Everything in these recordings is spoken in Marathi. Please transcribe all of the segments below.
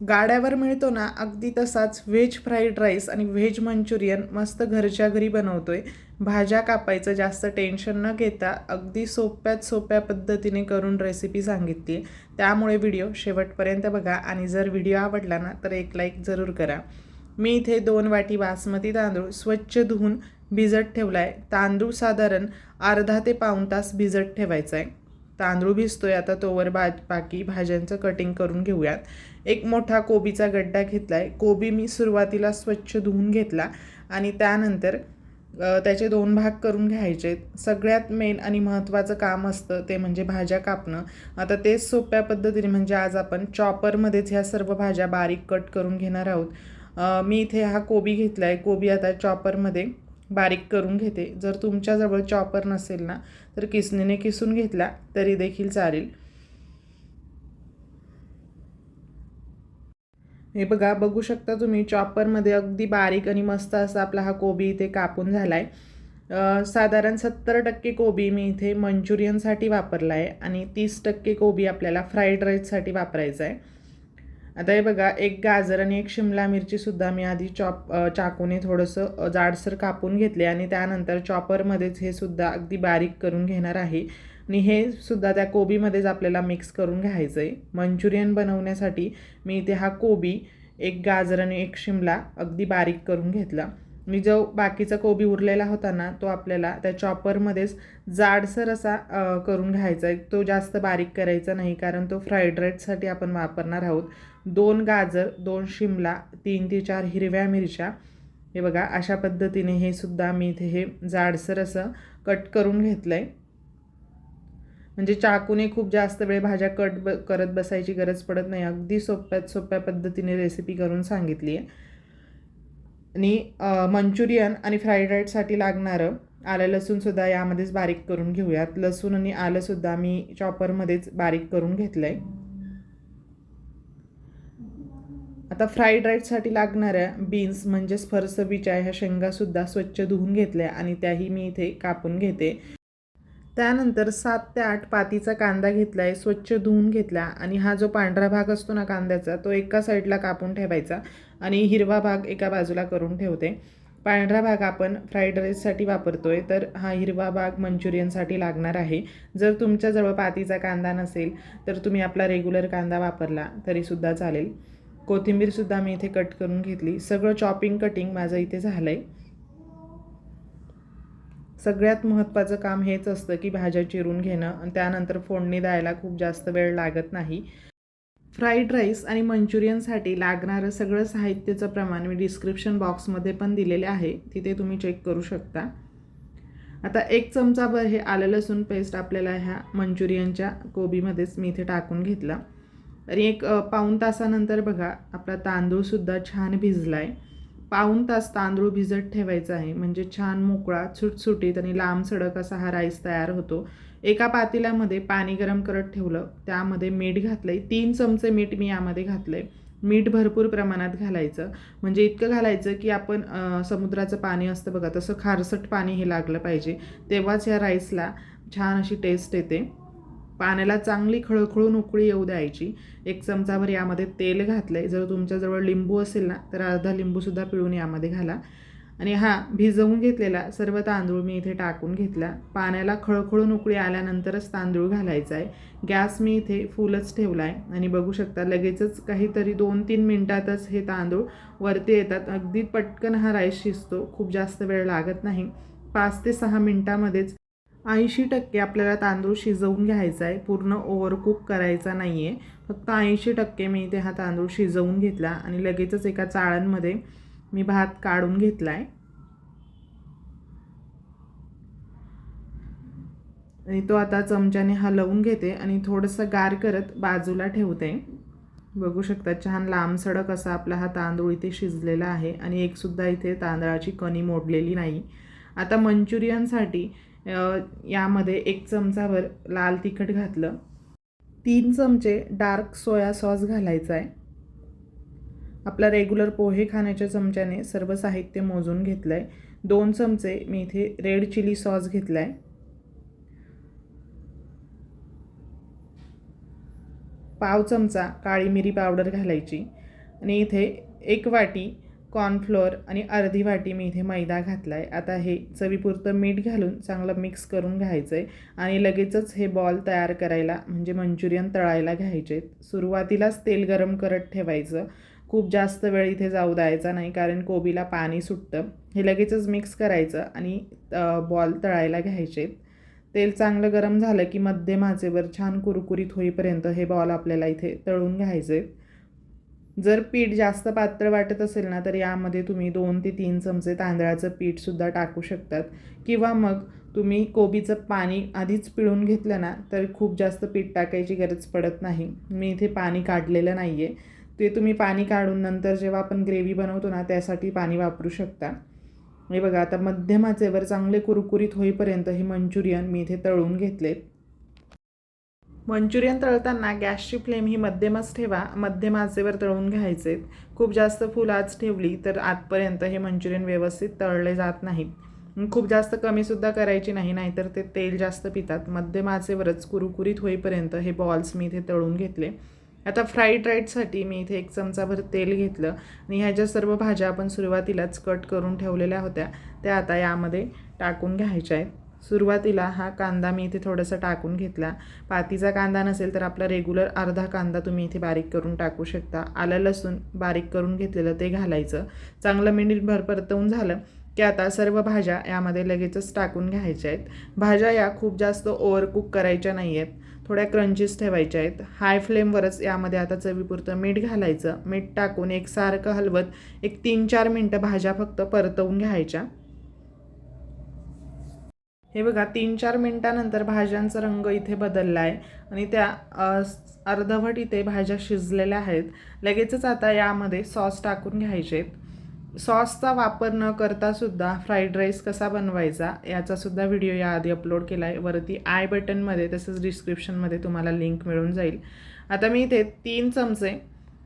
गाड्यावर मिळतो ना अगदी तसाच व्हेज फ्राईड राईस आणि व्हेज मंचुरियन मस्त घरच्या घरी बनवतो आहे भाज्या कापायचं जास्त टेन्शन न घेता अगदी सोप्यात सोप्या पद्धतीने करून रेसिपी सांगितली आहे त्यामुळे व्हिडिओ शेवटपर्यंत बघा आणि जर व्हिडिओ आवडला ना तर एक लाईक जरूर करा. मी इथे दोन वाटी बासमती तांदूळ स्वच्छ धुवून भिजत ठेवला आहे तांदूळ साधारण अर्धा ते पाऊण तास भिजत ठेवायचा आहे तांदूळ भिजतोय आता तोवर बा बाकी भाज्यांचं कटिंग करून घेऊयात. एक मोठा कोबीचा गड्डा घेतला आहे कोबी मी सुरुवातीला स्वच्छ धुवून घेतला आणि त्यानंतर त्याचे दोन भाग करून घ्यायचे. सगळ्यात मेन आणि महत्त्वाचं काम असतं ते म्हणजे भाज्या कापणं. आता तेच सोप्या पद्धतीने म्हणजे आज आपण चॉपरमध्येच ह्या सर्व भाज्या बारीक कट करून घेणार आहोत. मी इथे हा कोबी घेतला आहे कोबी आता चॉपरमध्ये बारीक करून घेते. जर तुमच्याजवळ चॉपर नसेल ना तर किसणीने किसून घेतला तरी देखील चालेल. हे बघा बघू शकता तुम्ही चॉपरमध्ये अगदी बारीक आणि मस्त असा आपला हा कोबी इथे कापून झाला आहे साधारण सत्तर टक्के कोबी मी इथे मंचुरियनसाठी वापरला आहे आणि तीस टक्के कोबी आपल्याला फ्राईड राईससाठी वापरायचा आहे आता हे बघा एक गाजर आणि एक शिमला मिरचीसुद्धा मी आधी चॉप चाकूने थोडंसं जाडसर कापून घेतले आणि त्यानंतर चॉपरमध्येच हे सुद्धा अगदी बारीक करून घेणार आहे. आणि हे सुद्धा त्या कोबीमध्येच आपल्याला मिक्स करून घ्यायचं आहे मंचुरियन बनवण्यासाठी मी इथे हा कोबी एक गाजर आणि एक शिमला अगदी बारीक करून घेतला. मी जो बाकीचा कोबी उरलेला होता ना तो आपल्याला त्या चॉपरमध्येच जाडसर असा करून घ्यायचा. आहे तो जास्त बारीक करायचा नाही कारण तो फ्राईड राईससाठी आपण वापरणार आहोत. दोन गाजर दोन शिमला तीन ते चार हिरव्या मिरच्या. हे बघा अशा पद्धतीने हे सुद्धा मी इथे हे जाडसर असं कट करून घेतलं आहे म्हणजे चाकूने खूप जास्त वेळ भाज्या कट ब करत बसायची गरज पडत नाही. अगदी सोप्यात सोप्या पद्धतीने रेसिपी करून सांगितली आहे आणि मंचुरियन आणि फ्राईड राईससाठी लागणारं आलं लसूणसुद्धा यामध्येच बारीक करून घेऊयात. लसूण आणि आलंसुद्धा मी चॉपरमध्येच बारीक करून घेतलं आहे आता फ्राईड राईससाठी लागणाऱ्या बीन्स म्हणजेच फरसबीच्या ह्या शेंगासुद्धा स्वच्छ धुवून घेतल्या आणि त्याही मी इथे कापून घेते. त्यानंतर सात ते आठ पातीचा कांदा घेतला आहे स्वच्छ धुवून घेतला आणि हा जो पांढरा भाग असतो ना कांद्याचा तो एका साईडला कापून ठेवायचा आणि हिरवा भाग एका बाजूला करून ठेवते. पांढरा भाग आपण फ्राईड राईससाठी वापरतो आहे तर हा हिरवा भाग मंचुरियनसाठी लागणार आहे. जर तुमच्याजवळ पातीचा कांदा नसेल तर तुम्ही आपला रेग्युलर कांदा वापरला तरीसुद्धा चालेल. कोथिंबीरसुद्धा मी इथे कट करून घेतली. सगळं चॉपिंग कटिंग माझं इथे झालं आहे सगळ्यात महत्त्वाचं काम हेच असतं की भाज्या चिरून घेणं आणि त्यानंतर फोडणी द्यायला खूप जास्त वेळ लागत नाही. फ्राईड राईस आणि मंचुरियनसाठी लागणारं सगळं साहित्याचं प्रमाण मी डिस्क्रिप्शन बॉक्समध्ये पण दिलेले आहे. तिथे तुम्ही चेक करू शकता. आता एक चमचाभर हे आलं लसूण पेस्ट आपल्याला ह्या मंचुरियनच्या कोबीमध्येच मी इथे टाकून घेतला. आणि एक पाऊण तासानंतर बघा आपला तांदूळसुद्धा छान भिजला आहे पाऊण तास तांदूळ भिजत ठेवायचा आहे. म्हणजे छान मोकळा सुटसुटीत आणि लांब सडक असा हा राईस तयार होतो. एका पातेल्यामध्ये पाणी गरम करत ठेवलं. त्यामध्ये मीठ घातलं आहे तीन चमचे मीठ मी यामध्ये घातलं आहे मीठ भरपूर प्रमाणात घालायचं. म्हणजे इतकं घालायचं की आपण समुद्राचं पाणी असतं बघा तसं खारसट पाणी हे लागलं पाहिजे. तेव्हाच या राईसला छान अशी टेस्ट येते. पाण्याला चांगली खळखळून उकळी येऊ द्यायची. एक चमचाभर यामध्ये तेल घातलं आहे जर तुमच्याजवळ लिंबू असेल ना तर अर्धा लिंबूसुद्धा पिळून यामध्ये घाला. आणि हा भिजवून घेतलेला सर्व तांदूळ मी इथे टाकून घेतला. पाण्याला खळखळून उकळी आल्यानंतरच तांदूळ घालायचा आहे गॅस मी इथे फुलच ठेवला आहे आणि बघू शकता लगेचच काहीतरी दोन तीन मिनटातच हे तांदूळ वरती येतात. अगदी पटकन हा राईस शिजतो. खूप जास्त वेळ लागत नाही. पाच ते सहा मिनटामध्येच ऐंशी टक्के आपल्याला तांदूळ शिजवून घ्यायचा आहे. पूर्ण ओव्हरकुक करायचा नाही आहे फक्त ऐंशी टक्के मी इथे हा तांदूळ शिजवून घेतला आणि लगेचच एका चाळणमध्ये मी भात काढून घेतला आहे आणि तो आता चमच्याने हलवून घेते आणि थोडंसं गार करत बाजूला ठेवते. बघू शकता छान लांब सडक असा आपला हा तांदूळ इथे शिजलेला आहे आणि एकसुद्धा इथे तांदळाची कणी मोडलेली नाही. आता मंचुरियनसाठी यामध्ये एक चमचाभर लाल तिखट घातलं. तीन चमचे डार्क सोया सॉस घालायचा आहे. आपला रेग्युलर पोहे खाण्याच्या चमच्याने सर्व साहित्य मोजून घेतलं आहे दोन चमचे मी इथे रेड चिली सॉस घेतला आहे पाव चमचा काळी मिरी पावडर घालायची. आणि इथे एक वाटी कॉर्नफ्लोअर आणि अर्धी वाटी मी इथे मैदा घातला आहे आता हे चवीपुरतं मीठ घालून चांगलं मिक्स करून घ्यायचं आहे आणि लगेचच हे बॉल तयार करायला म्हणजे मंचुरियन तळायला घ्यायचे आहेत सुरुवातीलाच तेल गरम करत ठेवायचं. खूप जास्त वेळ इथे जाऊ द्यायचा नाही कारण कोबीला पाणी सुटतं. हे लगेचच मिक्स करायचं आणि बॉल तळायला घ्यायचे आहेत तेल चांगलं गरम झालं की मध्यम आचेवर छान कुरकुरीत होईपर्यंत हे बॉल आपल्याला इथे तळून घ्यायचे आहेत जर पीठ जास्त पात्र वाटत असेल ना तर यामध्ये तुम्ही दोन ते तीन चमचे तांदळाचं पीठसुद्धा टाकू शकतात. किंवा मग तुम्ही कोबीचं पाणी आधीच पिळून घेतलं ना तर खूप जास्त पीठ टाकायची गरज पडत नाही. मी इथे पाणी काढलेलं नाही आहे ते तुम्ही पाणी काढून नंतर जेव्हा आपण ग्रेव्ही बनवतो ना त्यासाठी पाणी वापरू शकता. हे बघा आता मध्यमाचेवर चांगले कुरकुरीत होईपर्यंत हे मंचुरियन मी इथे तळून घेतले. मंचुरियन तळताना गॅसची फ्लेम ही मध्यमच ठेवा मध्यम आचेवर तळून घ्यायचे. खूप जास्त फुल आज ठेवली तर आतपर्यंत हे मंचुरियन व्यवस्थित तळले जात नाहीत खूप जास्त कमीसुद्धा करायची नाही नाहीतर ते तेल जास्त पितात. मध्यम आचेवरच कुरकुरीत होईपर्यंत हे बॉल्स मी इथे तळून घेतले. आता फ्राईड राईटसाठी मी इथे एक चमचाभर तेल घेतलं आणि ह्या ज्या सर्व भाज्या आपण सुरुवातीलाच कट करून ठेवलेल्या होत्या त्या आता यामध्ये टाकून घ्यायच्या आहेत. सुरुवातीला हा कांदा मी इथे थोडासा टाकून घेतला. पातीचा कांदा नसेल तर आपला रेग्युलर अर्धा कांदा तुम्ही इथे बारीक करून टाकू शकता. आलं लसूण बारीक करून घेतलेलं ते घालायचं. चांगलं मिनिटभर परतवून झालं की आता सर्व भाज्या यामध्ये लगेचच टाकून घ्यायच्या आहेत. भाज्या या खूप जास्त ओव्हर कुक करायच्या नाही आहेत थोड्या क्रंचीस ठेवायच्या आहेत. हाय फ्लेमवरच यामध्ये आता चवीपुरतं मीठ घालायचं. मीठ टाकून एकसारखं हलवत एक तीन चार मिनटं भाज्या फक्त परतवून घ्यायच्या. हे बघा तीन चार मिनटानंतर भाज्यांचा रंग इथे बदलला आहे आणि त्या अर्धवट इथे भाज्या शिजलेल्या आहेत. लगेचच आता यामध्ये सॉस टाकून घ्यायचे. सॉसचा वापर न करता सुद्धा फ्राईड राईस कसा बनवायचा याचासुद्धा व्हिडिओ याआधी अपलोड केला आहे वरती आय बटनमध्ये तसंच डिस्क्रिप्शनमध्ये तुम्हाला लिंक मिळून जाईल. आता मी इथे तीन चमचे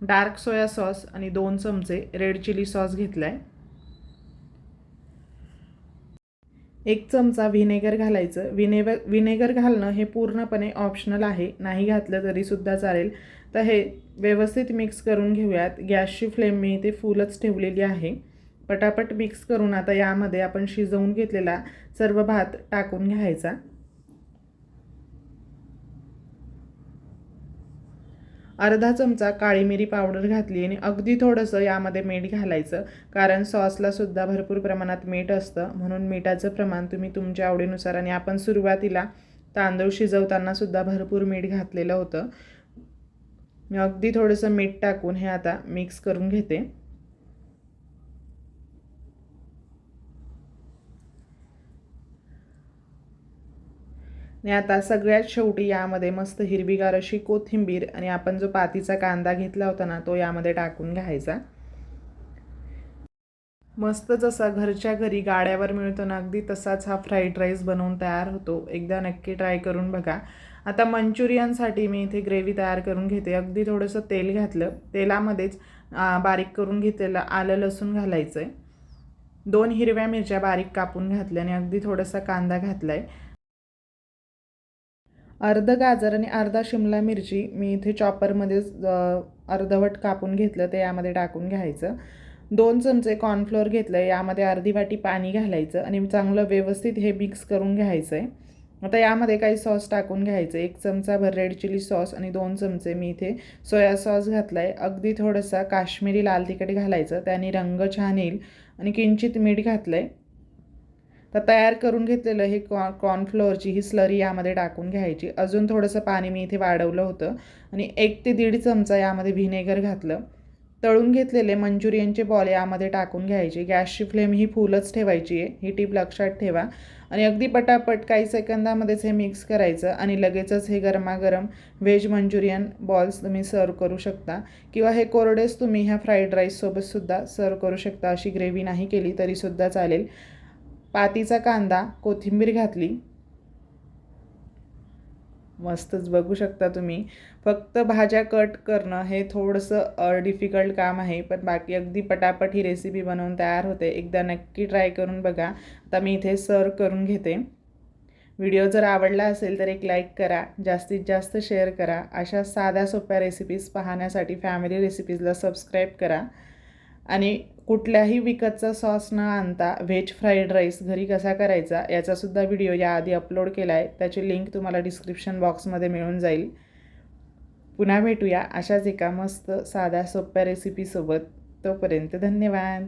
डार्क सोया सॉस आणि दोन चमचे रेड चिली सॉस घेतला आहे एक चमचा व्हिनेगर घालायचं. विनेगर विनेगर घालणं हे पूर्णपणे ऑप्शनल आहे. नाही घातलं तरीसुद्धा चालेल. तर हे व्यवस्थित मिक्स करून घेऊयात. गॅसची फ्लेम मी इथे फुलच ठेवलेली आहे. पटापट मिक्स करून आता यामध्ये आपण शिजवून घेतलेला सर्व भात टाकून घ्यायचा. अर्धा चमचा काळी मिरी पावडर घातली आणि अगदी थोडंसं यामध्ये मीठ घालायचं. कारण सॉसलासुद्धा भरपूर प्रमाणात मीठ असतं. म्हणून मिठाचं प्रमाण तुम्ही तुमच्या आवडीनुसार आणि आपण सुरुवातीला तांदूळ शिजवतानासुद्धा भरपूर मीठ घातलेलं होतं. मी अगदी थोडंसं मीठ टाकून हे आता मिक्स करून घेते. आणि आता सगळ्यात शेवटी यामध्ये मस्त हिरवीगार अशी कोथिंबीर आणि आपण जो पातीचा कांदा घेतला होता ना तो यामध्ये टाकून घ्यायचा. मस्त जसा घरच्या घरी गाड्यावर मिळतो ना अगदी तसाच हा फ्राईड राईस बनवून तयार होतो. एकदा नक्की ट्राय करून बघा. आता मंचुरियनसाठी मी इथे ग्रेव्ही तयार करून घेते. अगदी थोडंसं तेल घातलं. तेलामध्येच बारीक करून घेतलेलं आलं लसूण घालायचं आहे दोन हिरव्या मिरच्या बारीक कापून घातल्या आणि अगदी थोडासा कांदा घातला आहे अर्ध गाजर आणि अर्धा शिमला मिरची मी इथे चॉपरमध्ये अर्धवट कापून घेतलं ते यामध्ये टाकून घ्यायचं. दोन चमचे कॉर्नफ्लोअर घेतलं आहे यामध्ये अर्धी वाटी पाणी घालायचं आणि चांगलं व्यवस्थित हे मिक्स करून घ्यायचं आहे आता यामध्ये काही सॉस टाकून घ्यायचं. एक चमचाभर रेड चिली सॉस आणि दोन चमचे मी इथे सोया सॉस घातला आहे अगदी थोडंसं काश्मीरी लाल तिखट घालायचं. त्याने रंग छान येईल. आणि किंचित मीठ घातलं आहे तर तयार करून घेतलेलं हे कॉ कॉर्नफ्लोअरची ही स्लरी यामध्ये टाकून घ्यायची. अजून थोडंसं पाणी मी इथे वाढवलं होतं आणि एक ते दीड चमचा यामध्ये व्हिनेगर घातलं. तळून घेतलेले मंचुरियनचे बॉल यामध्ये टाकून घ्यायचे. गॅसची फ्लेम ही फुलच ठेवायची आहे. ही टीप लक्षात ठेवा. आणि अगदी पटापट काही सेकंदामध्येच हे मिक्स करायचं आणि लगेचच हे गरमागरम व्हेज मंचुरियन बॉल्स तुम्ही सर्व करू शकता. किंवा हे कोरडेच तुम्ही ह्या फ्राईड राईससोबतसुद्धा सर्व करू शकता. अशी ग्रेव्ही नाही केली तरीसुद्धा चालेल. पातीचा कांदा कोथिंबीर घातली. मस्तच बघू शकता तुम्ही. फक्त भाज्या कट करणं हे थोडंसं डिफिकल्ट काम आहे पण बाकी अगदी पटापट ही रेसिपी बनवून तयार होते. एकदा नक्की ट्राय करून बघा. आता मी इथे सर्व करून घेते. व्हिडिओ जर आवडला असेल तर एक लाईक करा. जास्तीत जास्त शेअर करा. अशा साध्या सोप्या रेसिपीज पाहण्यासाठी फॅमिली रेसिपीजला सबस्क्राईब करा. आणि कुठल्याही विकतचा सॉस न आणता व्हेज फ्राईड राईस घरी कसा करायचा याचासुद्धा व्हिडिओ याआधी अपलोड केला आहे त्याची लिंक तुम्हाला डिस्क्रिप्शन बॉक्समध्ये मिळून जाईल. पुन्हा भेटूया अशाच एका मस्त साध्या सोप्या रेसिपीसोबत तोपर्यंत धन्यवाद.